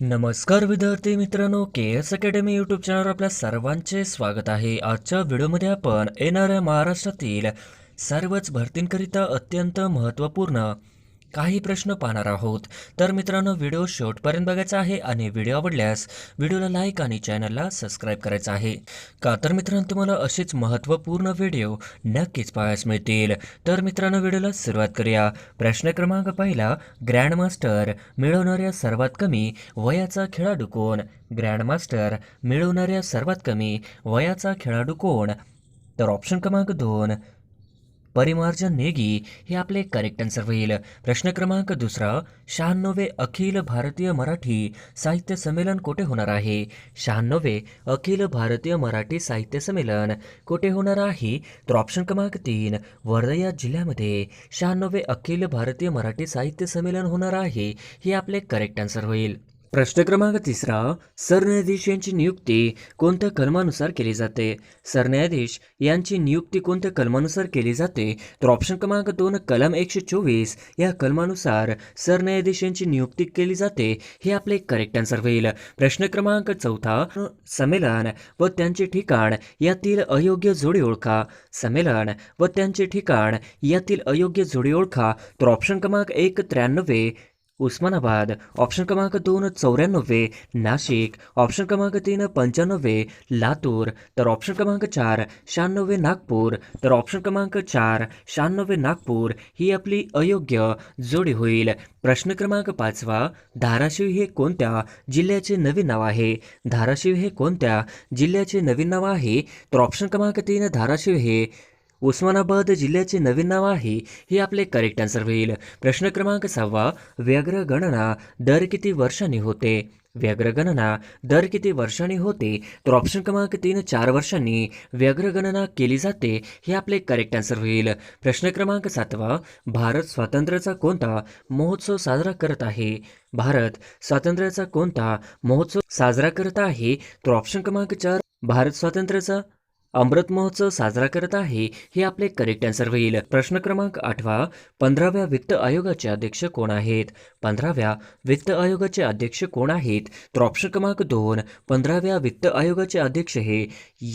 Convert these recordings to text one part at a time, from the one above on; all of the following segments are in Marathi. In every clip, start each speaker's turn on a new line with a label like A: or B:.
A: नमस्कार विद्यार्थी मित्रांनो के एस अकॅडमी यूट्यूब चॅनलवर आपल्या सर्वांचे स्वागत आहे. आजच्या व्हिडिओमध्ये आपण येणाऱ्या महाराष्ट्रातील सर्वच भरतींकरिता अत्यंत महत्त्वपूर्ण काही प्रश्न पाहणार आहोत. तर मित्रांनो व्हिडिओ शेवटपर्यंत बघायचा आहे आणि व्हिडिओ आवडल्यास व्हिडिओला लाईक आणि चॅनलला सबस्क्राईब करायचं आहे. का? तर मित्रांनो तुम्हाला असेच महत्त्वपूर्ण व्हिडिओ नक्कीच पाहायला मिळतील. तर मित्रांनो व्हिडिओला सुरुवात करूया. प्रश्न क्रमांक पहिला ग्रँडमास्टर मिळवणाऱ्या सर्वात कमी वयाचा खेळाडू कोण? ग्रँडमास्टर मिळवणाऱ्या सर्वात कमी वयाचा खेळाडू कोण? तर ऑप्शन क्रमांक दोन परिमार्जन नेगी हे आपले करेक्ट आन्सर होईल. प्रश्न क्रमांक दुसरा शहाण्णवे अखिल भारतीय मराठी साहित्य संमेलन कोठे होणार आहे? शहाण्णवे अखिल भारतीय मराठी साहित्य संमेलन कुठे होणार आहे? तर ऑप्शन क्रमांक तीन वर्धा जिल्ह्यामध्ये शहाण्णवे अखिल भारतीय मराठी साहित्य संमेलन होणार आहे हे आपले करेक्ट आन्सर होईल. प्रश्न क्रमांक तिसरा सरन्यायाधीश यांची नियुक्ती कोणत्या कलमानुसार केली जाते? सरन्यायाधीश यांची नियुक्ती कोणत्या कलमानुसार केली जाते? तर ऑप्शन क्रमांक दोन कलम एकशे चोवीस या कलमानुसार सरन्यायाधीश यांची नियुक्ती केली जाते हे आपले करेक्ट आन्सर होईल. प्रश्न क्रमांक चौथा संमेलन व त्यांचे ठिकाण यातील अयोग्य जोडी ओळखा. संमेलन व त्यांचे ठिकाण यातील अयोग्य जोडी ओळखा. तर ऑप्शन क्रमांक एक त्र्याण्णवे उस्मानाबाद ऑप्शन क्रमांक दोन चौऱ्याण्णवे नाशिक ऑप्शन क्रमांक तीन पंच्याण्णवे लातूर तर ऑप्शन क्रमांक चार शहाण्णवे नागपूर तर ऑप्शन क्रमांक चार शहाण्णवे नागपूर. ही आपली अयोग्य जोडी होईल. प्रश्न क्रमांक पाचवा धाराशिव हे कोणत्या जिल्ह्याचे नवीन नाव आहे? धाराशिव हे कोणत्या जिल्ह्याचे नवीन नाव आहे? तर ऑप्शन क्रमांक तीन धाराशिव हे उस्मानाबाद जिल्ह्याचे नवीन नाव आहे हे आपले करेक्ट आन्सर होईल. प्रश्न क्रमांक सहावा व्याघ्र गणना दर किती वर्षांनी होते? व्याघ्र गणना दर किती वर्षांनी होते? तर ऑप्शन क्रमांक तीन चार वर्षांनी व्याघ्र गणना केली जाते हे आपले करेक्ट आन्सर होईल. प्रश्न क्रमांक सातवा भारत स्वातंत्र्याचा कोणता महोत्सव साजरा करत आहे? भारत स्वातंत्र्याचा कोणता महोत्सव साजरा करत आहे? तर ऑप्शन क्रमांक चार भारत स्वातंत्र्याचा अमृत महोत्सव साजरा करत आहे हे आपले करेक्ट आन्सर होईल. प्रश्न क्रमांक आठवा पंधराव्या वित्त आयोगाचे अध्यक्ष कोण आहेत? पंधराव्या वित्त आयोगाचे अध्यक्ष कोण आहेत? तर ऑप्शन क्रमांक दोन पंधराव्या वित्त आयोगाचे अध्यक्ष हे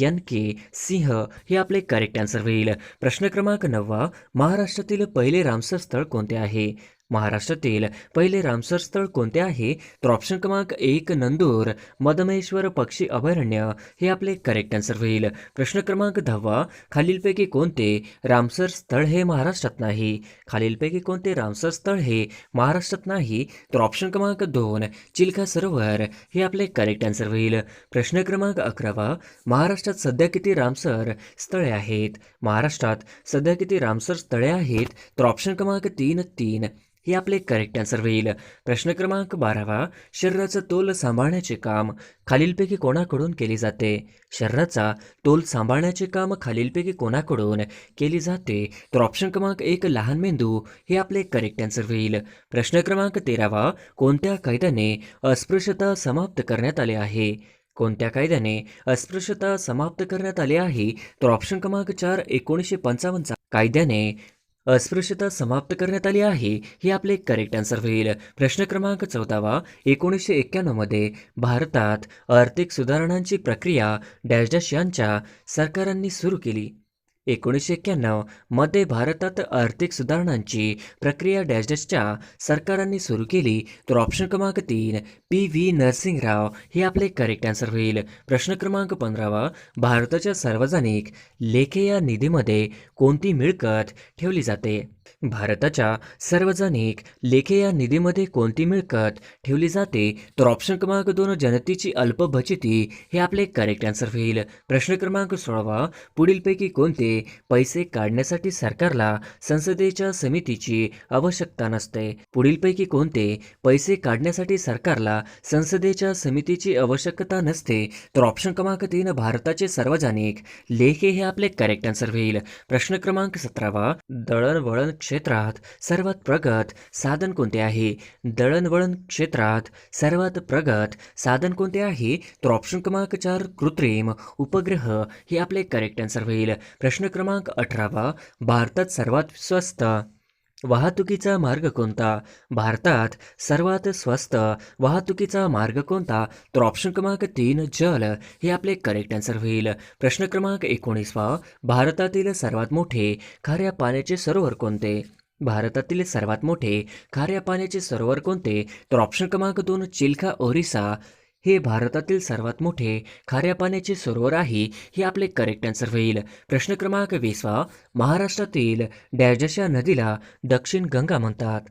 A: एन के सिंह हे आपले करेक्ट आन्सर होईल. प्रश्न क्रमांक नववा महाराष्ट्रातील पहिले रामसर स्थळ कोणते आहे? महाराष्ट्रातील पहिले रामसर स्थळ कोणते आहे? तर ऑप्शन क्रमांक एक नंदूर मदमेश्वर पक्षी अभयारण्य हे आपले करेक्ट आन्सर होईल. प्रश्न क्रमांक दहावा खालीलपैकी कोणते रामसर स्थळ हे महाराष्ट्रात नाही? खालीलपैकी कोणते रामसर स्थळ हे महाराष्ट्रात नाही? तर ऑप्शन क्रमांक दोन चिल्का सरोवर हे आपले करेक्ट आन्सर होईल. प्रश्न क्रमांक अकरावा महाराष्ट्रात सध्या किती रामसर स्थळे आहेत? महाराष्ट्रात सध्या किती रामसर स्थळे आहेत? तर ऑप्शन क्रमांक तीन तीन. हे आपले करेक्ट आन्सर होईल. प्रश्न क्रमांक बारावा. शरीराचा तोल सांभाळण्याचे काम खालीलपैकी कोणाकडून केले जाते? शरीराचा तोल सांभाळण्याचे काम खालीलपैकी कोणाकडून केले जाते? तर ऑप्शन क्रमांक एक लहान मेंदू. हे आपले करेक्ट आन्सर होईल. प्रश्न क्रमांक तेरावा. कोणत्या कायद्याने अस्पृश्यता समाप्त करण्यात आले आहे? कोणत्या कायद्याने अस्पृश्यता समाप्त करण्यात आली आहे? तर ऑप्शन क्रमांक चार एकोणीसशे पंचावन्नचा कायद्याने अस्पृश्यता समाप्त करण्यात आली आहे हे आपले करेक्ट आन्सर होईल. प्रश्न क्रमांक चौदावा एकोणीसशे एक्क्याण्णवमध्ये भारतात आर्थिक सुधारणांची प्रक्रिया डॅश डॅश यांच्या सरकारांनी सुरू केली. एकोणीसशे एक्क्याण्णवमध्ये भारतात आर्थिक सुधारणांची प्रक्रिया डॅश डॅशच्या सरकारांनी सुरू केली तर ऑप्शन क्रमांक तीन पी व्ही नरसिंगराव हे आपले करेक्ट आन्सर होईल. प्रश्न क्रमांक पंधरावा भारताच्या सार्वजनिक लेखे या निधीमध्ये कोणती मिळकत ठेवली जाते? भारताच्या सार्वजनिक लेखे या निधीमध्ये कोणती मिळकत ठेवली जाते? तर ऑप्शन क्रमांक दोन जनतेची अल्प बचती हे आपले करेक्ट आन्सर होईल प्रश्न क्रमांक सोळावा. पुढीलपैकी कोणते पैसे काढण्यासाठी सरकारला संसदेच्या समितीची आवश्यकता नसते? पुढीलपैकी कोणते पैसे काढण्यासाठी सरकारला संसदेच्या समितीची आवश्यकता नसते? तर ऑप्शन क्रमांक तीन भारताचे सार्वजनिक लेखे हे आपले करेक्ट आन्सर होईल प्रश्न क्रमांक सतरावा. दळणवळण क्षेत्रात सर्वात प्रगत साधन कोणते आहे? दळणवळण क्षेत्रात सर्वात प्रगत साधन कोणते आहे? तर ऑप्शन क्रमांक चार कृत्रिम उपग्रह. हे आपले करेक्ट आन्सर होईल. प्रश्न क्रमांक अठरावा भारतात सर्वात स्वस्त वाहतुकीचा मार्ग कोणता? भारतात सर्वात स्वस्त वाहतुकीचा मार्ग कोणता? तर ऑप्शन क्रमांक तीन जल हे आपले करेक्ट आन्सर होईल. प्रश्न क्रमांक एकोणीसवा भारतातील सर्वात मोठे खाऱ्या पाण्याचे सरोवर कोणते? भारतातील सर्वात मोठे खाऱ्या पाण्याचे सरोवर कोणते? तर ऑप्शन क्रमांक दोन चिल्खा ओरिसा हे भारतातील सर्वात मोठे खाऱ्या पाण्याचे सरोवर आहे हे आपले करेक्ट आन्सर होईल. प्रश्न क्रमांक वीसवा महाराष्ट्रातील डॅजशा नदीला दक्षिण गंगा म्हणतात.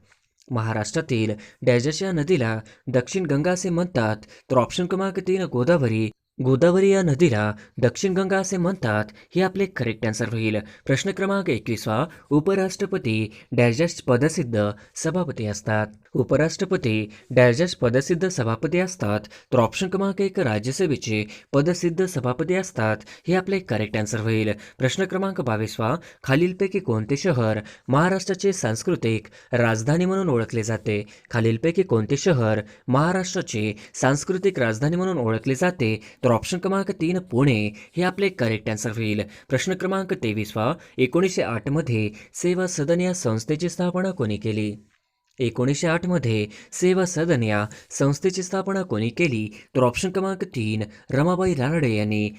A: महाराष्ट्रातील डॅजशा नदीला दक्षिण गंगा असे म्हणतात. तर ऑप्शन क्रमांक तीन गोदावरी. गोदावरी या नदीला दक्षिण गंगा असे म्हणतात हे आपले करेक्ट आन्सर होईल. प्रश्न क्रमांक एकवीसवा उपराष्ट्रपती डॅजस पदसिद्ध सभापती असतात. उपराष्ट्रपती डॅजस पदसिद्ध सभापती असतात तर ऑप्शन क्रमांक एक राज्यसभेचे पदसिद्ध सभापती असतात हे आपले करेक्ट आन्सर होईल. प्रश्न क्रमांक बावीसवा खालीलपैकी कोणते शहर महाराष्ट्राचे सांस्कृतिक राजधानी म्हणून ओळखले जाते? खालीलपैकी कोणते शहर महाराष्ट्राचे सांस्कृतिक राजधानी म्हणून ओळखले जाते? तर ऑप्शन क्रमांक तीन पुणे हे आपले करेक्ट आन्सर होईल. प्रश्न क्रमांक तेवीसवा एकोणीसशे आठमध्ये सेवा सदन या संस्थेची स्थापना कोणी केली? एकोणीसशे आठमध्ये सेवा सदन या संस्थेची स्थापना कोणी केली? तर ऑप्शन क्रमांक तीन रमाबाई रानडे यांनी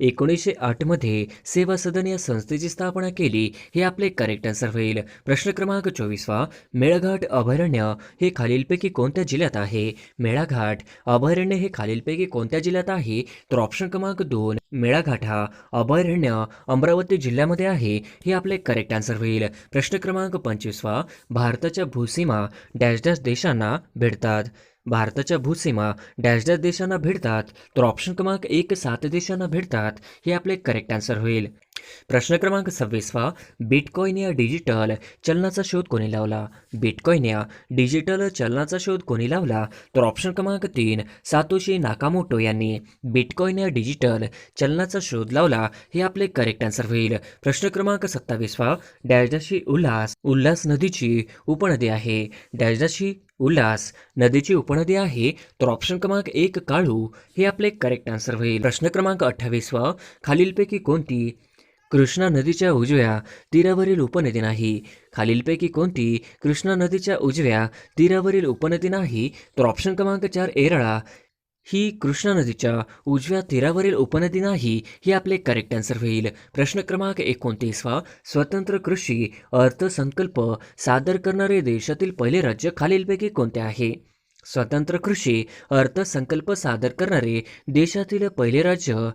A: एकोणीसशे आठमध्ये सेवा सदन या संस्थेची स्थापना केली हे आपले करेक्ट आन्सर होईल. प्रश्न क्रमांक चोवीसवा मेळघाट अभयारण्य हे खालीलपैकी कोणत्या जिल्ह्यात आहे? मेळाघाट अभयारण्य हे खालीलपैकी कोणत्या जिल्ह्यात आहे? तर ऑप्शन क्रमांक दोन मेळाघाट हा अभयारण्य अमरावती जिल्ह्यामध्ये आहे हे आपले करेक्ट आन्सर होईल. प्रश्न क्रमांक पंचवीसवा भारताच्या भूसीमा डॅश डॅश देशांना भेटतात भारताच्या भूसीमा डॅश डॅश देशांना भेटतात तर ऑप्शन क्रमांक एक सात देशांना भेटतात हे आपले करेक्ट आन्सर होईल. प्रश्न क्रमांक सव्वीसवा बिटकॉईन या डिजिटल चलनाचा शोध कोणी लावला? बिटकॉईन या डिजिटल चलनाचा शोध कोणी लावला? तर ऑप्शन क्रमांक तीन सातोशी नाकामोटो यांनी बिटकॉईन या डिजिटल चलनाचा शोध लावला हे आपले करेक्ट आन्सर होईल. प्रश्न क्रमांक सत्तावीसवा डॅशडाशी उल्हास उल्हास नदीची उपनदी आहे. डॅशडाशी उल्हास नदीची उपनदी आहे तर ऑप्शन क्रमांक एक काळू. हे आपले करेक्ट आन्सर होईल. प्रश्न क्रमांक अठ्ठावीसवा खालीलपैकी कोणती? कृष्णा नदीच्या उजव्या तीरावरील उपनदी नाही. खालीलपैकी कोणती? कृष्णा नदीच्या उजव्या तीरावरील उपनदी नाही. तर ऑप्शन क्रमांक चार एरळा. ही कृष्णा नदीच्या उजव्या तीरावरील उपनदी नाही हे आपले करेक्ट आन्सर होईल. प्रश्न क्रमांक एकोणतीसवा स्वतंत्र कृषी अर्थसंकल्प सादर करणारे देशातील पहिले राज्य खालीलपैकी कोणते आहे? स्वतंत्र कृषी अर्थसंकल्प सादर करणारे देशातील पहिले राज्य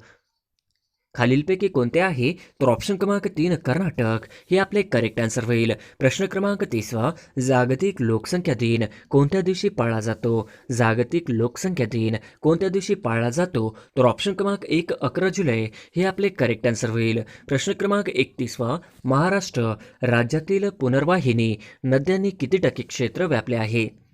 A: खालीलपैकी कोणते आहे? तर ऑप्शन क्रमांक तीन कर्नाटक. हे आपले करेक्ट आन्सर होईल. प्रश्न क्रमांक तिसवा जागतिक लोकसंख्या दिन कोणत्या दिवशी पाळला जातो? जागतिक लोकसंख्या दिन कोणत्या दिवशी पाळला जातो? तर ऑप्शन क्रमांक एक अकरा जुलै. हे आपले करेक्ट आन्सर होईल. प्रश्न क्रमांक एकतीसवा महाराष्ट्र. राज्यातील पुनर्वाहिनी नद्यांनी किती टक्के क्षेत्र व्यापले आहे?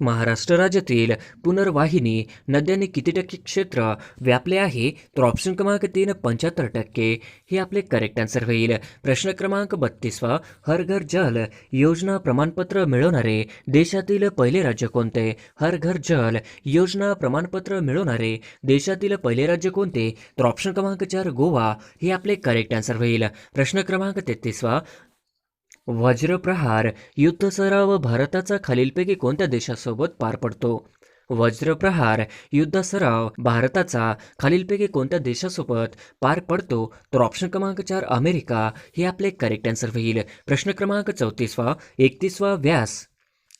A: महाराष्ट्र राज्यातील पुनर्वाहिनी नद्यांनी किती टक्के क्षेत्र व्यापले आहे? तर ऑप्शन क्रमांक तीन पंच्याहत्तर टक्के. हे आपले करेक्ट आन्सर होईल. प्रश्न क्रमांक बत्तीसवा हर घर जल योजना प्रमाणपत्र मिळवणारे देशातील पहिले राज्य कोणते? हर घर जल योजना प्रमाणपत्र मिळवणारे देशातील पहिले राज्य कोणते? तर ऑप्शन क्रमांक चार गोवा. हे आपले करेक्ट आन्सर होईल. प्रश्न क्रमांक तेहतीसवा वज्रप्रहार युद्ध सराव भारताचा खालीलपैकी कोणत्या देशासोबत पार पडतो? वज्रप्रहार युद्ध सराव भारताचा खालीलपैकी कोणत्या देशासोबत पार पडतो? तर ऑप्शन क्रमांक चार अमेरिका. हे आपले करेक्ट आन्सर होईल. प्रश्न क्रमांक चौतीसवा एकतीसवा व्यास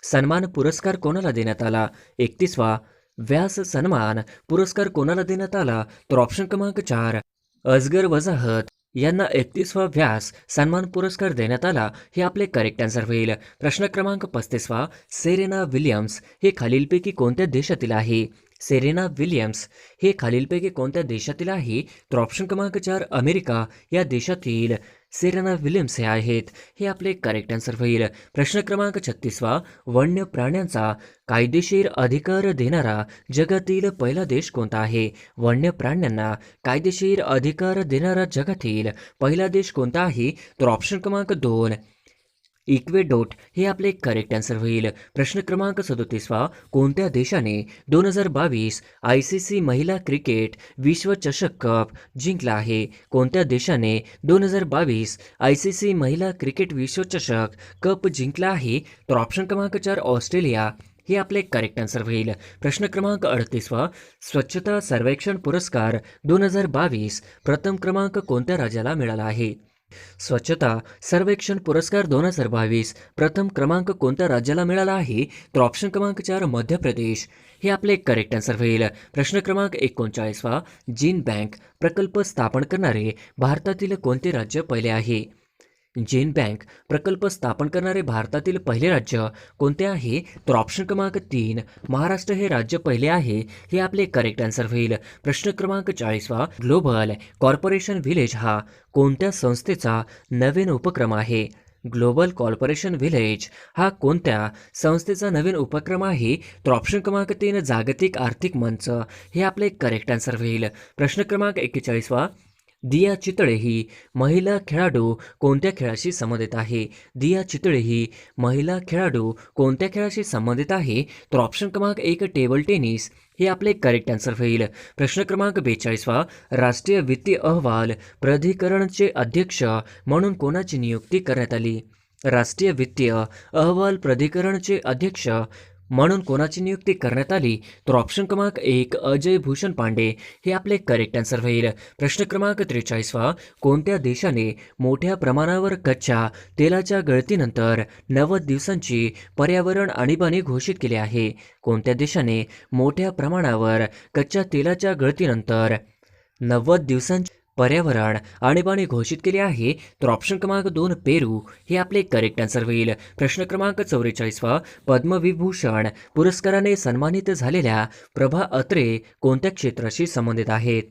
A: सन्मान पुरस्कार कोणाला देण्यात आला? एकतीसवा व्यास सन्मान पुरस्कार कोणाला देण्यात आला? तर ऑप्शन क्रमांक चार अजगर वजाहत यांना एकतीसवा व्यास सन्मान पुरस्कार देण्यात आला हे आपले करेक्ट आन्सर होईल. प्रश्न क्रमांक पस्तीसवा सेरेना विलियम्स हे खालीलपैकी कोणत्या देशातील आहे? सेरेना विलियम्स हे खालीलपैकी कोणत्या देशातील आहे? तर ऑप्शन क्रमांक चार अमेरिका या देशातील सेरेना विल्यम्स हे आहेत. हे आपले करेक्ट आन्सर होईल. प्रश्न क्रमांक छत्तीसवा वन्य प्राण्यांचा कायदेशीर अधिकार देणारा जगातील पहिला देश कोणता आहे? वन्य प्राण्यांना कायदेशीर अधिकार देणारा जगातील पहिला देश कोणता आहे? तर ऑप्शन क्रमांक दोन इक्वेडोट हे आपले करेक्ट आन्सर होईल. प्रश्न क्रमांक सदोतीसवा कोणत्या देशाने दोन हजार बावीस आय सी सी महिला क्रिकेट विश्वचषक कप जिंकला आहे? कोणत्या देशाने दोन हजार बावीस आय सी सी महिला क्रिकेट विश्वचषक कप जिंकला आहे? तर ऑप्शन क्रमांक चार ऑस्ट्रेलिया. हे आपले करेक्ट आन्सर होईल. प्रश्न क्रमांक अडतीसवा स्वच्छता सर्वेक्षण पुरस्कार दोन हजार बावीस प्रथम क्रमांक कोणत्या राज्याला मिळाला आहे? स्वच्छता सर्वेक्षण पुरस्कार दोन हजार बावीस प्रथम क्रमांक कोणत्या राज्याला मिळाला आहे? तर ऑप्शन क्रमांक चार मध्य प्रदेश. हे आपले करेक्ट आन्सर होईल. प्रश्न क्रमांक एकोणचाळीसवा जीन बँक प्रकल्प स्थापन करणारे भारतातील कोणते राज्य पहिले आहे? जेन बँक प्रकल्प स्थापन करणारे भारतातील पहिले राज्य कोणते आहे? तर ऑप्शन क्रमांक तीन महाराष्ट्र हे राज्य पहिले आहे हे आपले करेक्ट आन्सर होईल. प्रश्न क्रमांक चाळीसवा ग्लोबल कॉर्पोरेशन व्हिलेज हा कोणत्या संस्थेचा नवीन उपक्रम आहे? ग्लोबल कॉर्पोरेशन व्हिलेज हा कोणत्या संस्थेचा नवीन उपक्रम आहे? तर ऑप्शन क्रमांक तीन जागतिक आर्थिक मंच हे आपले करेक्ट आन्सर होईल. प्रश्न क्रमांक एक्केचाळीसवा दिया चितळे ही महिला खेळाडू कोणत्या खेळाशी संबंधित आहे? दिया चितळे ही महिला खेळाडू कोणत्या खेळाशी संबंधित आहे? तर ऑप्शन क्रमांक एक टेबल टेनिस हे आपले करेक्ट आन्सर होईल. प्रश्न क्रमांक बेचाळीसवा राष्ट्रीय वित्तीय अहवाल प्राधिकरणचे अध्यक्ष म्हणून कोणाची नियुक्ती करण्यात आली? राष्ट्रीय वित्तीय अहवाल प्राधिकरणचे अध्यक्ष म्हणून कोणाची नियुक्ती करण्यात आली तर ऑप्शन क्रमांक एक अजय भूषण पांडे हे आपले करेक्ट आन्सर होईल. प्रश्न क्रमांक त्रेचाळीसवा कोणत्या देशाने मोठ्या प्रमाणावर कच्च्या तेलाच्या गळतीनंतर नव्वद दिवसांची पर्यावरण आणीबाणी घोषित केली आहे? कोणत्या देशाने मोठ्या प्रमाणावर कच्च्या तेलाच्या गळतीनंतर नव्वद दिवसांची पर्यावरण आणीबाणी घोषित केली आहे तर ऑप्शन क्रमांक दोन पेरू हे आपले करेक्ट आन्सर होईल. प्रश्न क्रमांक चौवेचाळीसवा पद्मविभूषण पुरस्काराने सन्मानित झालेल्या प्रभा अत्रे कोणत्या क्षेत्राशी संबंधित आहेत?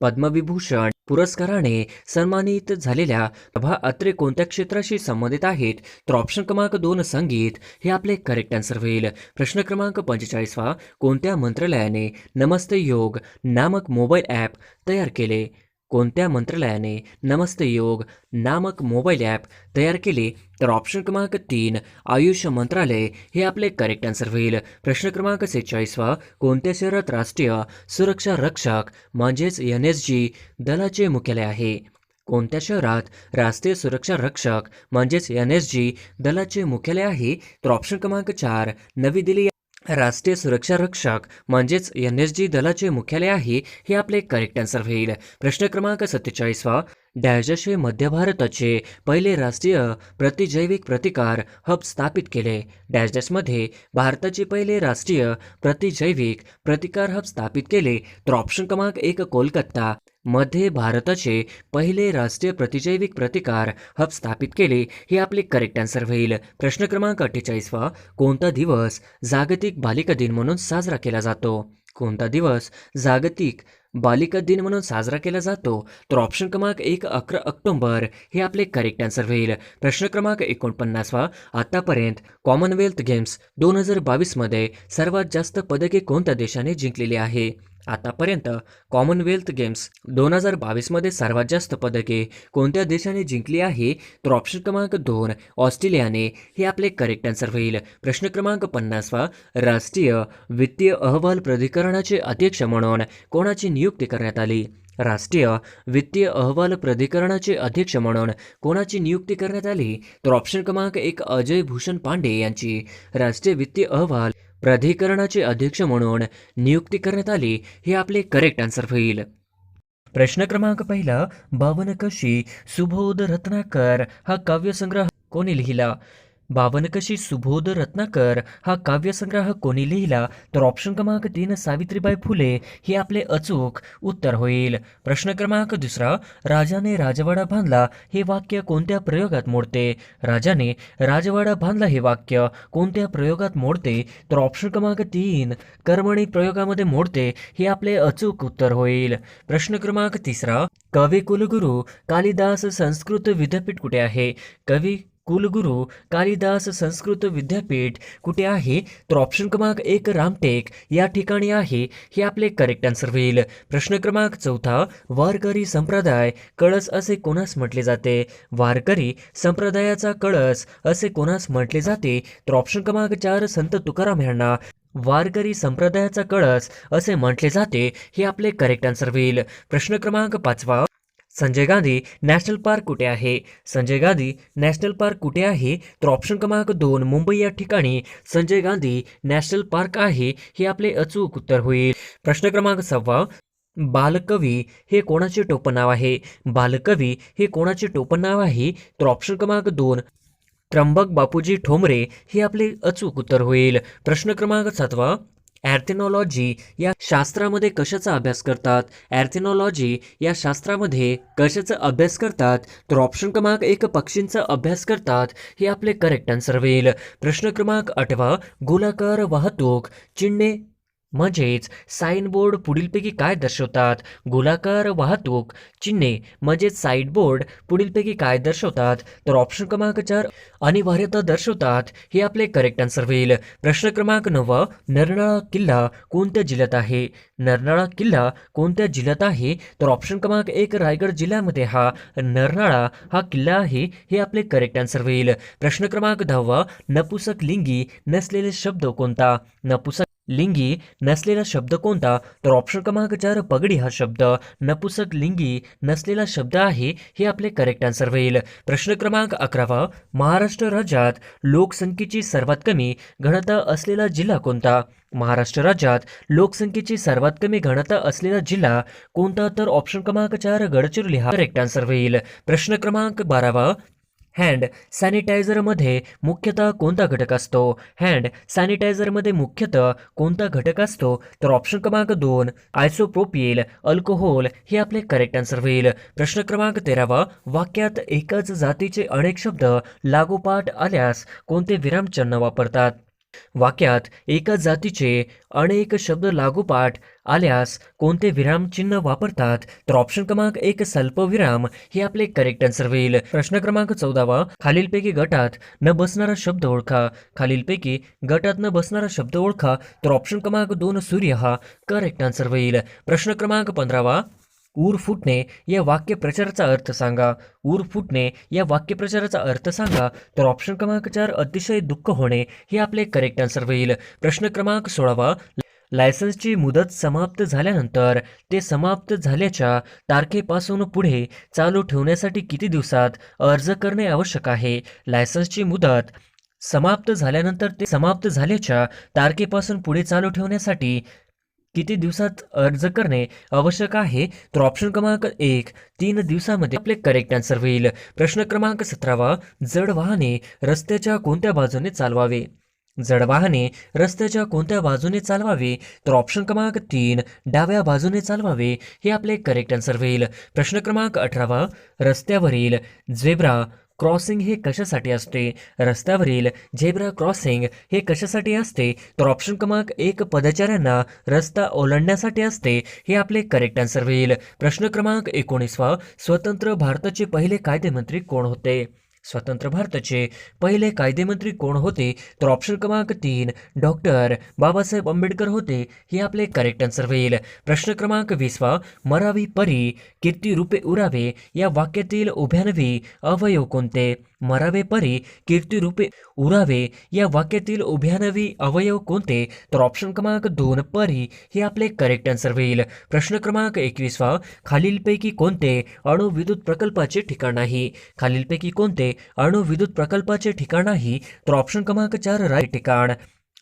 A: पद्मविभूषण पुरस्काराने सन्मानित झालेल्या प्रभा अत्रे कोणत्या क्षेत्राशी संबंधित आहेत? तर ऑप्शन क्रमांक दोन संगीत हे आपले करेक्ट आन्सर होईल. प्रश्न क्रमांक पंचेचाळीसवा कोणत्या मंत्रालयाने नमस्ते योग नामक मोबाईल ॲप तयार केले? कोणत्या मंत्रालयाने नमस्ते योग नामक मोबाईल ॲप तयार केले तर ऑप्शन क्रमांक तीन आयुष मंत्रालय हे आपले करेक्ट आन्सर होईल. प्रश्न क्रमांक सेहेचाळीसवा कोणत्या शहरात राष्ट्रीय सुरक्षा रक्षक म्हणजेच एन एस जी दलाचे मुख्यालय आहे? कोणत्या शहरात राष्ट्रीय सुरक्षा रक्षक म्हणजेच एन एस जी दलाचे मुख्यालय आहे? तर ऑप्शन क्रमांक चार नवी दिल्ली राष्ट्रीय सुरक्षा रक्षक म्हणजेच एन एस जी दलाचे मुख्यालय आहे हे आपले करेक्ट आन्सर होईल. प्रश्न क्रमांक सत्तेचाळीसवा डॅजशे मध्य भारताचे पहिले राष्ट्रीय प्रतिजैविक प्रतिकार हब स्थापित केले. डॅशडॅशमध्ये भारताचे पहिले राष्ट्रीय प्रतिजैविक प्रतिकार हब स्थापित केले. तर ऑप्शन क्रमांक एक कोलकाता. मध्ये भारताचे पहिले राष्ट्रीय प्रतिजैविक प्रतिकार हब स्थापित केले हे आपले करेक्ट आन्सर होईल. प्रश्न क्रमांक अठ्ठेचाळीसवा कोणता दिवस जागतिक बालिका दिन म्हणून साजरा केला जातो? कोणता दिवस जागतिक बालिका दिन म्हणून साजरा केला जातो? तर ऑप्शन क्रमांक एक अकरा ऑक्टोंबर हे आपले करेक्ट आन्सर होईल. प्रश्न क्रमांक एकोणपन्नासवा आतापर्यंत कॉमनवेल्थ गेम्स दोन हजार बावीसमध्ये सर्वात जास्त पदके कोणत्या देशाने जिंकलेली आहे? आतापर्यंत कॉमनवेल्थ गेम्स दोन हजार बावीसमध्ये सर्वात जास्त पदके कोणत्या देशाने जिंकली आहे? तर ऑप्शन क्रमांक दोन ऑस्ट्रेलियाने. हे आपले करेक्ट आन्सर होईल. प्रश्न क्रमांक पन्नासवा राष्ट्रीय वित्तीय अहवाल प्राधिकरणाचे अध्यक्ष म्हणून कोणाची नियुक्ती करण्यात आली? राष्ट्रीय वित्तीय अहवाल प्राधिकरणाचे अध्यक्ष म्हणून कोणाची नियुक्ती करण्यात आली? तर ऑप्शन क्रमांक एक अजय भूषण पांडे यांची. राष्ट्रीय वित्तीय अहवाल प्राधिकरणाचे अध्यक्ष म्हणून नियुक्ती करण्यात आली हे आपले करेक्ट आन्सर होईल. प्रश्न क्रमांक पहिला बावनकशी सुबोध रत्नाकर हा काव्यसंग्रह कोणी लिहिला? बावनकशी सुबोध रत्नाकर हा काव्यसंग्रह कोणी लिहिला तर ऑप्शन क्रमांक तीन सावित्रीबाई फुले हे आपले अचूक उत्तर होईल. प्रश्न क्रमांक दुसरा राजाने राजवाडा बांधला हे वाक्य कोणत्या प्रयोगात मोडते? राजाने राजवाडा बांधला हे वाक्य कोणत्या प्रयोगात मोडते? तर ऑप्शन क्रमांक तीन कर्मणी प्रयोगामध्ये मोडते हे आपले अचूक उत्तर होईल. प्रश्न क्रमांक तिसरा कवी कुलगुरू कालिदास संस्कृत विद्यापीठ कुठे आहे? कवी कुलगुरू कालिदास संस्कृत विद्यापीठ कुठे आहे? तर ऑप्शन क्रमांक एक रामटेक. या ठिकाणी आहे. हे आपले करेक्ट आन्सर होईल. प्रश्न क्रमांक चौथा वारकरी संप्रदाय कळस असे कोणास म्हटले जाते? वारकरी संप्रदायाचा कळस असे कोणास म्हटले जाते? तर ऑप्शन क्रमांक चार संत तुकाराम यांना. वारकरी संप्रदायाचा कळस असे म्हटले जाते. हे आपले करेक्ट आन्सर होईल. प्रश्न क्रमांक पाचवा संजय गांधी नॅशनल पार्क कुठे आहे? संजय गांधी नॅशनल पार्क कुठे आहे? तर ऑप्शन क्रमांक दोन मुंबई या ठिकाणी संजय गांधी नॅशनल पार्क आहे हे आपले अचूक उत्तर होईल. प्रश्न क्रमांक सहावा बालकवी हे कोणाचे टोपण नाव आहे? बालकवी हे कोणाचे टोपण नाव आहे? तर ऑप्शन क्रमांक दोन त्र्यंबक बापूजी ठोंबरे हे आपले अचूक उत्तर होईल. प्रश्न क्रमांक सातवा ॲर्थेनॉलॉजी या शास्त्रामध्ये कशाचा अभ्यास करतात? ॲर्थेनॉलॉजी या शास्त्रामध्ये कशाचा अभ्यास करतात? तर ऑप्शन क्रमांक एक पक्षींचा अभ्यास करतात. हे आपले करेक्ट आन्सर होईल. प्रश्न क्रमांक आठवा गोलाकार वाहतूक चिन्हे म्हणजेच साईनबोर्ड पुढीलपैकी काय दर्शवतात? गोलाकार वाहतूक चिन्हे म्हणजेच साईडबोर्ड पुढीलपैकी काय दर्शवतात? तर ऑप्शन क्रमांक चार अनिवार्यता दर्शवतात हे आपले करेक्ट आन्सर होईल. प्रश्न क्रमांक नववा नरनाळा किल्ला कोणत्या जिल्ह्यात आहे? नरनाळा किल्ला कोणत्या जिल्ह्यात आहे? तर ऑप्शन क्रमांक एक रायगड जिल्ह्यामध्ये हा नरनाळा हा किल्ला आहे हे आपले करेक्ट आन्सर होईल. प्रश्न क्रमांक दहावा नपुसक लिंगी नसलेले शब्द कोणता? नपुसक लिंगी नसलेला शब्द कोणता? तर ऑप्शन क्रमांक चार पगडी हा शब्द. नपुसक लिंगी नसलेला शब्द आहे हे आपले करेक्ट आन्सर होईल. प्रश्न क्रमांक अकरावा महाराष्ट्र राज्यात लोकसंख्येची सर्वात कमी घनता असलेला जिल्हा कोणता? महाराष्ट्र राज्यात लोकसंख्येची सर्वात कमी घनता असलेला जिल्हा कोणता? तर ऑप्शन क्रमांक चार गडचिरोली हा करेक्ट आन्सर होईल. प्रश्न क्रमांक बारावा हँड सॅनिटायझरमध्ये मुख्यतः कोणता घटक असतो? हँड सॅनिटायझरमध्ये मुख्यतः कोणता घटक असतो? तर ऑप्शन क्रमांक दोन आयसोप्रोपियल अल्कोहोल हे आपले करेक्ट आन्सर होईल. प्रश्न क्रमांक तेरावा वाक्यात एकाच जातीचे अनेक शब्द लागोपाठ आल्यास कोणते विरामचिन्ह वापरतात? वाक्यात एकाच जातीचे अनेक शब्द लागोपाठ आल्यास कोणते विरामचिन्ह वापरतात? तर ऑप्शन क्रमांक एक स्वल्पविराम. हे आपले करेक्ट आन्सर होईल. प्रश्न क्रमांक चौदावा. खालीलपैकी गटात न बसणारा शब्द ओळखा. खालीलपैकी गटात न बसणारा शब्द ओळखा. तर ऑप्शन क्रमांक दोन सूर्य हा करेक्ट आन्सर होईल. प्रश्न क्रमांक पंधरावा. ऊर फुटणे या वाक्यप्रचाराचा अर्थ सांगा. ऊर फुटणे या वाक्यप्रचाराचा अर्थ सांगा. तर ऑप्शन क्रमांक चार अतिशय दुःख होणे हे आपले करेक्ट आन्सर होईल. प्रश्न क्रमांक सोळावा लायसन्सची मुदत समाप्त झाल्यानंतर ते समाप्त झाल्याच्या तारखेपासून पुढे चालू ठेवण्यासाठी किती दिवसात अर्ज करणे आवश्यक आहे? लायसन्सची मुदत समाप्त झाल्यानंतर ते समाप्त झाल्याच्या तारखेपासून पुढे चालू ठेवण्यासाठी किती दिवसात अर्ज करणे आवश्यक आहे? तर ऑप्शन क्रमांक एक तीन दिवसामध्ये आपले करेक्ट आन्सर होईल. प्रश्न क्रमांक सतरावा जड वाहने रस्त्याच्या कोणत्या बाजूने चालवावे? जड वाहने रस्त्याच्या कोणत्या बाजूने चालवावे? तर ऑप्शन क्रमांक तीन डाव्या बाजूने चालवावे हे आपले करेक्ट आन्सर होईल. प्रश्न क्रमांक अठरावा रस्त्यावरील झेब्रा क्रॉसिंग हे कशासाठी असते? रस्त्यावरील झेब्रा क्रॉसिंग हे कशासाठी असते? तर ऑप्शन क्रमांक एक पदचाऱ्यांना रस्ता ओलांडण्यासाठी असते हे आपले करेक्ट आन्सर होईल. प्रश्न क्रमांक एकोणीसवा स्वतंत्र भारताचे पहिले कायदेमंत्री कोण होते? स्वतंत्र भारताचे पहिले कायदेमंत्री कोण होते तर ऑप्शन क्रमांक तीन डॉक्टर बाबासाहेब आंबेडकर होते. हे आपले करेक्ट आन्सर होईल. प्रश्न क्रमांक वीसवा मरावी परी कीर्ती रूपे उरावे या वाक्यातील उभ्यानवी अवयव कोणते? मरावे परी कीर्ती रूपे उरावे या वाक्यातील उभ्यानवी अवयव कोणते? तर ऑप्शन क्रमांक दोन परी हे आपले करेक्ट आन्सर होईल. प्रश्न क्रमांक एकवीसवा खालीलपैकी कोणते अणुविद्युत प्रकल्पाचे ठिकाण नाही? खालीलपैकी कोणते अणुविद्युत प्रकल्पाचे ठिकाण नाही? तर ऑप्शन क्रमांक चार राईट ठिकाण.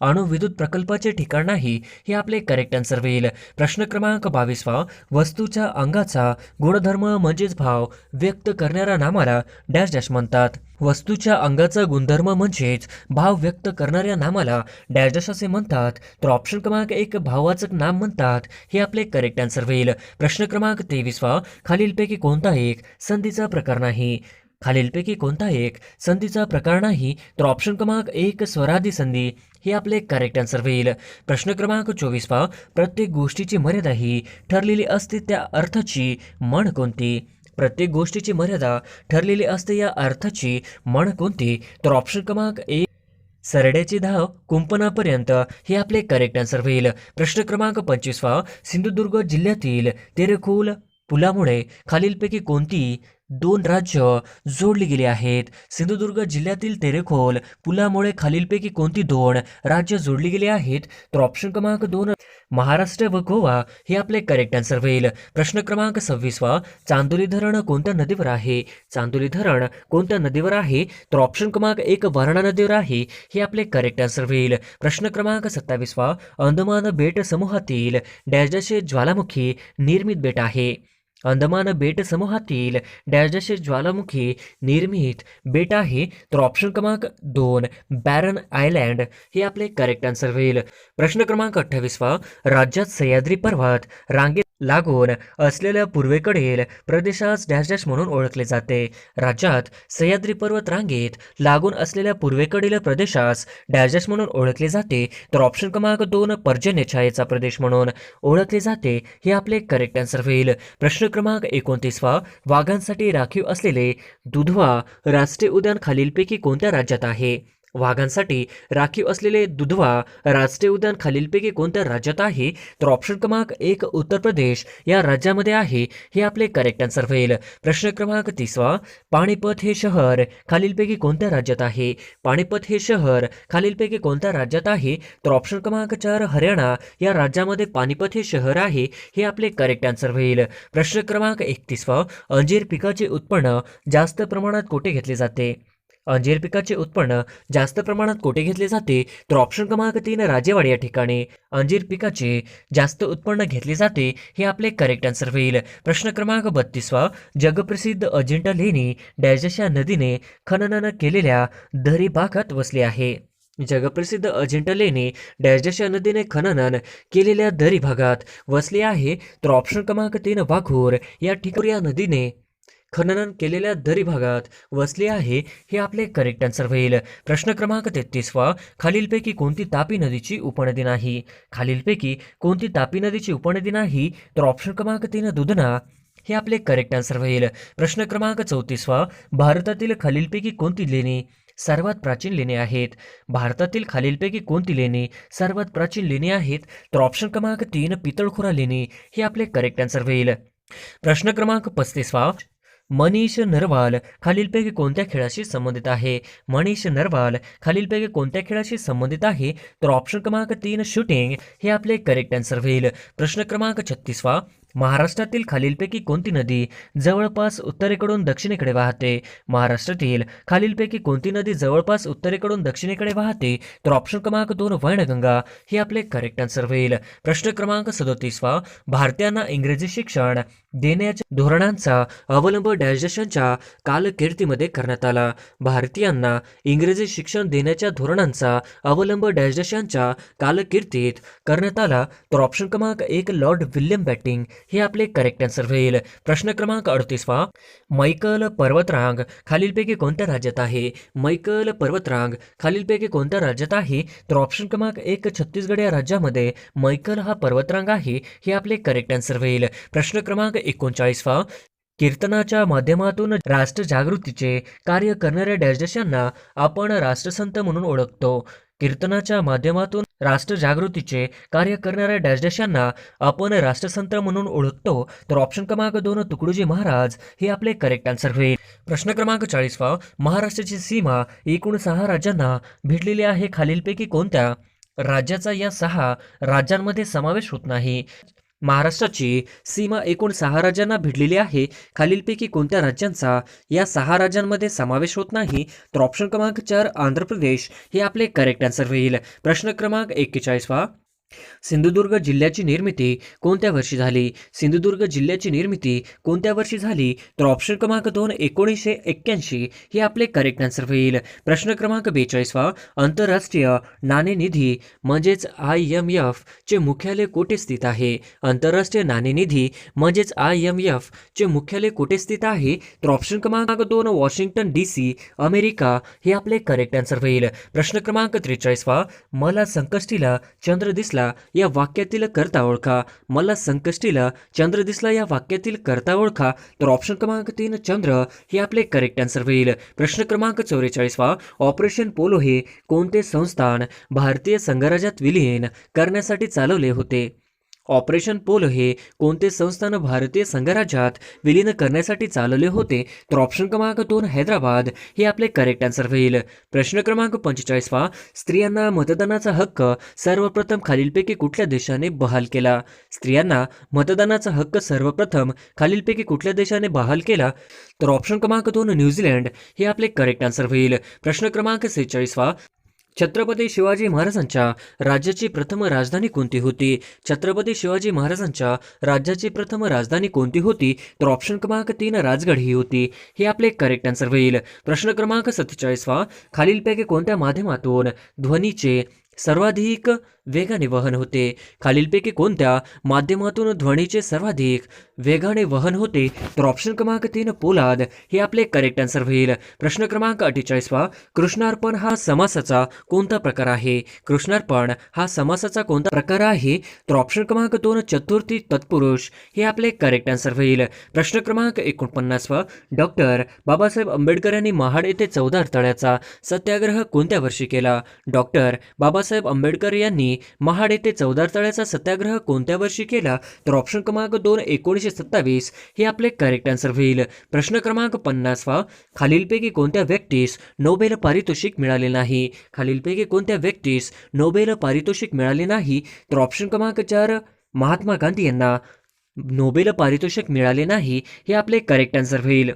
A: अणुविद्युत प्रकल्पाचे ठिकाण नाही हे आपले करेक्ट आन्सर होईल. प्रश्न क्रमांक बावीसवा वस्तूच्या अंगाचा गुणधर्म म्हणजेच भाव व्यक्त करणाऱ्या नामाला डॅश डॅश म्हणतात. वस्तूच्या अंगाचा गुणधर्म म्हणजेच भाव व्यक्त करणाऱ्या नामाला डॅश असे म्हणतात. तर ऑप्शन क्रमांक एक भाववाचक नाम म्हणतात. हे आपले करेक्ट आन्सर होईल. प्रश्न क्रमांक तेवीसवा खालीलपैकी कोणता एक? संधीचा प्रकार नाही. खालीलपैकी कोणता एक? संधीचा प्रकार नाही. तर ऑप्शन क्रमांक एक स्वराधी संधी. हे आपले करेक्ट आन्सर होईल. प्रश्न क्रमांक चोवीसवा प्रत्येक गोष्टीची मर्यादा ही ठरलेली असते त्या अर्थाची. म्हण कोणती? प्रत्येक गोष्टीची मर्यादा ठरलेली असते या अर्थाची म्हण कोणती? तर ऑप्शन क्रमांक एक सरड्याची धाव कुंपणापर्यंत. हे आपले करेक्ट आन्सर होईल. प्रश्न क्रमांक पंचवीसवा सिंधुदुर्ग जिल्ह्यातील तेरेखोल पुलामुळे खालीलपैकी कोणती दोन राज्य जोडली गेली आहेत? सिंधुदुर्ग जिल्ह्यातील तेरेखोल पुलामुळे खालीलपैकी कोणती दोन राज्य जोडली गेली आहेत? तर ऑप्शन क्रमांक दोन महाराष्ट्र व गोवा हे आपले करेक्ट आन्सर होईल. प्रश्न क्रमांक सव्वीसवा चांदोली धरण कोणत्या नदीवर आहे? चांदोली धरण कोणत्या नदीवर आहे? तर ऑप्शन क्रमांक एक वारणा नदीवर आहे. हे आपले करेक्ट आन्सर होईल. प्रश्न क्रमांक सत्तावीसवा अंदमान बेट समूहातील डॅशडॅशे ज्वालामुखी निर्मित बेट आहे. अंदमान बेट समूहातील डॅशडॅशे ज्वालामुखी निर्मित बेट आहे. तर ऑप्शन क्रमांक दोन बॅरन आयलँड. हे आपले करेक्ट आन्सर होईल. प्रश्न क्रमांक अठ्ठावीसवा राज्यात सह्याद्री पर्वत रांगेत लागून असलेल्या पूर्वेकडील प्रदेशास डॅश डॅश म्हणून ओळखले जाते. राज्यात सह्याद्री पर्वत रांगेत लागून असलेल्या पूर्वेकडील प्रदेशास डॅश डॅश म्हणून ओळखले जाते तर ऑप्शन क्रमांक दोन पर्जन्य छायेचा प्रदेश म्हणून ओळखले जाते. हे आपले करेक्ट आन्सर होईल. प्रश्न क्रमांक एकोणतीसवा. वाघांसाठी राखीव असलेले दुधवा राष्ट्रीय उद्यान खालीलपैकी कोणत्या राज्यात आहे? वाघांसाठी राखीव असलेले दुधवा राष्ट्रीय उद्यान खालीलपैकी कोणत्या राज्यात आहे? तर ऑप्शन क्रमांक एक उत्तर प्रदेश या राज्यामध्ये आहे हे आपले करेक्ट आन्सर होईल. प्रश्न क्रमांक तिसवा पाणीपत हे शहर खालीलपैकी कोणत्या राज्यात आहे? पाणीपत हे शहर खालीलपैकी कोणत्या राज्यात आहे? तर ऑप्शन क्रमांक चार हरियाणा या राज्यामध्ये पानिपत हे शहर आहे हे आपले करेक्ट आन्सर होईल. प्रश्न क्रमांक एकतीसवा अंजीर पिकाचे उत्पन्न जास्त प्रमाणात कोठे घेतले जाते? अंजीर पिकाचे उत्पन्न जास्त प्रमाणात कोठे घेतले जाते? तर ऑप्शन क्रमांक तीन राजेवाडी या ठिकाणी. अंजीर पिकाचे जास्त उत्पन्न घेतले जाते हे आपले करेक्ट आन्सर होईल. प्रश्न क्रमांक बत्तीसवा जगप्रसिद्ध अजिंठा लेणी डॅजशा नदीने खनन केलेल्या दरी भागात वसले आहे. जगप्रसिद्ध अजिंठा लेणी डॅजशा नदीने खननन केलेल्या दरी भागात वसले आहे. तर ऑप्शन क्रमांक तीन वाघूर या ठिकाणी या नदीने खनन केलेल्या दरी भागात वसले आहे हे आपले करेक्ट आन्सर होईल. प्रश्न क्रमांक तेहतीसवा खालीलपैकी कोणती तापी नदीची उपनदी नाही? खालीलपैकी कोणती तापी नदीची उपनदी नाही? तर ऑप्शन क्रमांक तीन दुधना. हे आपले करेक्ट आन्सर होईल. प्रश्न क्रमांक चौतीसवा भारतातील खालीलपैकी कोणती लेणी सर्वात प्राचीन लेणी आहेत? भारतातील खालीलपैकी कोणती लेणी सर्वात प्राचीन लेणी आहेत? तर ऑप्शन क्रमांक तीन पितळखोरा लेणी हे आपले करेक्ट आन्सर होईल. प्रश्न क्रमांक पस्तीसवा मनीष नरवाल खालीलपैकी कोणत्या खेळाशी संबंधित आहे? मनीष नरवाल खालीलपैकी कोणत्या खेळाशी संबंधित आहे? तर ऑप्शन क्रमांक तीन शूटिंग हे आपले करेक्ट आन्सर होईल. प्रश्न क्रमांक छत्तीसवा महाराष्ट्रातील खालीलपैकी कोणती नदी जवळपास उत्तरेकडून दक्षिणेकडे वाहते? महाराष्ट्रातील खालीलपैकी कोणती नदी जवळपास उत्तरेकडून दक्षिणेकडे वाहते? तर ऑप्शन क्रमांक दोन वर्णगंगा हे आपले करेक्ट आन्सर होईल. प्रश्न क्रमांक सदोतीसवा भारतीयांना इंग्रजी शिक्षण देण्याच्या धोरणांचा अवलंब डायजेशनच्या कालकीर्तीमध्ये करण्यात आला. भारतीयांना इंग्रजी शिक्षण देण्याच्या धोरणांचा अवलंब डायजेशनच्या कालकीर्तीत करण्यात आला. तर ऑप्शन क्रमांक एक लॉर्ड विल्यम बॅटिंग हे आपले करेक्ट आन्सर होईल. प्रश्न क्रमांक अडतीसवा मैकल पर्वतरांग खालीलपैकी कोणत्या राज्यात आहे? मैकल पर्वतरांग खालीलपैकी कोणत्या राज्यात आहे? तर ऑप्शन क्रमांक एक छत्तीसगड या राज्यामध्ये मैकल हा पर्वतरांग आहे हे आपले करेक्ट आन्सर होईल. प्रश्न क्रमांक एकोणचाळीसवा कीर्तनाच्या माध्यमातून राष्ट्र जागृतीचे कार्य करणाऱ्या डॅशडशांना आपण राष्ट्रसंत म्हणून ओळखतो. कीर्तनाच्या माध्यमातून राष्ट्र जागृतीचे कार्य करणाऱ्या डॅशडशांना आपण राष्ट्रसंत म्हणून ओळखतो. तर ऑप्शन क्रमांक दोन तुकडोजी महाराज हे आपले करेक्ट आन्सर होईल. प्रश्न क्रमांक चाळीसवा महाराष्ट्राची सीमा एकूण सहा राज्यांना भेटलेली आहे. खालीलपैकी कोणत्या? राज्याचा या सहा राज्यांमध्ये समावेश होत नाही. महाराष्ट्राची सीमा एकूण सहा राज्यांना भिडलेली आहे. खालीलपैकी कोणत्या राज्यांचा या सहा राज्यांमध्ये समावेश होत नाही? तर ऑप्शन क्रमांक चार आंध्र प्रदेश. हे आपले करेक्ट आन्सर होईल. प्रश्न क्रमांक एक्केचाळीसवा. सिंधुदुर्ग जिल्ह्याची निर्मिती कोणत्या वर्षी झाली? सिंधुदुर्ग जिल्ह्याची निर्मिती कोणत्या वर्षी झाली? तर ऑप्शन क्रमांक दोन एकोणीसशे एक्क्याऐंशी हे आपले करेक्ट आन्सर होईल. प्रश्न क्रमांक बेचाळीसवा आंतरराष्ट्रीय नाणेनिधी म्हणजेच आय एम एफ चे मुख्यालय कोठे स्थित आहे? आंतरराष्ट्रीय नाणेनिधी म्हणजेच आय एम एफ चे मुख्यालय कोठे स्थित आहे? तर ऑप्शन क्रमांक दोन वॉशिंग्टन डी सी अमेरिका हे आपले करेक्ट आन्सर होईल. प्रश्न क्रमांक त्रेचाळीसवा मला संकष्टीला चंद्र दिसला दिसला या वाक्यातील करता ओळखा. मला संकष्टीला चंद्र दिसला या वाक्यातील करता ओळखा. तर ऑप्शन क्रमांक तीन चंद्र हे आपले करेक्ट आन्सर होईल. प्रश्न क्रमांक चौवेचाळीसवा ऑपरेशन पोलो हे कोणते संस्थान भारतीय संघराज्यात विलीन करण्यासाठी चालवले होते? ऑपरेशन पोलो हे कोणते संस्थान भारतीय संघराज्यात विलीन करण्यासाठी चालवले होते? तर ऑप्शन क्रमांक दोन हैदराबाद. हे आपले करेक्ट आन्सर होईल. प्रश्न क्रमांक पंचेचाळीसवा स्त्रियांना मतदानाचा हक्क सर्वप्रथम खालीलपैकी कुठल्या देशाने बहाल केला? स्त्रियांना मतदानाचा हक्क सर्वप्रथम खालीलपैकी कुठल्या देशाने बहाल केला? तर ऑप्शन क्रमांक दोन न्यूझीलंड. हे आपले करेक्ट आन्सर होईल. प्रश्न क्रमांक सेहेचाळीसवा छत्रपती शिवाजी महाराजांच्या राज्याची प्रथम राजधानी कोणती होती? छत्रपती शिवाजी महाराजांच्या राज्याची प्रथम राजधानी कोणती होती? तर ऑप्शन क्रमांक तीन राजगड ही होती. हे आपले करेक्ट आन्सर होईल. प्रश्न क्रमांक सत्तेचाळीसवा. खालीलपैकी कोणत्या माध्यमातून ध्वनीचे सर्वाधिक वेगाने वहन होते. खालीलपैकी कोणत्या माध्यमातून ध्वनीचे सर्वाधिक वेगाने वहन होते? तर ऑप्शन क्रमांक तीन पोलाद. हे आपले करेक्ट आन्सर होईल. प्रश्न क्रमांक अठ्ठेचाळीसवा कृष्णार्पण हा समासाचा कोणता प्रकार आहे? कृष्णार्पण हा समासाचा कोणता प्रकार आहे? तर ऑप्शन क्रमांक दोन चतुर्थी तत्पुरुष. हे आपले करेक्ट आन्सर होईल. प्रश्न क्रमांक एकोणपन्नासवा डॉक्टर बाबासाहेब आंबेडकर यांनी महाड येथे चौदा तळ्याचा सत्याग्रह कोणत्या वर्षी केला? डॉक्टर बाबा बाबासाहेब आंबेडकर यांनी महाड येथे चौदार तळ्याचा सत्याग्रह कोणत्या वर्षी केला? तर ऑप्शन क्रमांक दोन एकोणीसशे सत्तावीस. हे आपले करेक्ट आन्सर होईल. प्रश्न क्रमांक पन्नासवा. खालीलपैकी कोणत्या व्यक्तीस नोबेल पारितोषिक मिळाले नाही? खालीलपैकी कोणत्या व्यक्तीस नोबेल पारितोषिक मिळाले नाही? तर ऑप्शन क्रमांक चार महात्मा गांधी यांना नोबेल पारितोषिक मिळाले नाही. हे आपले करेक्ट आन्सर होईल.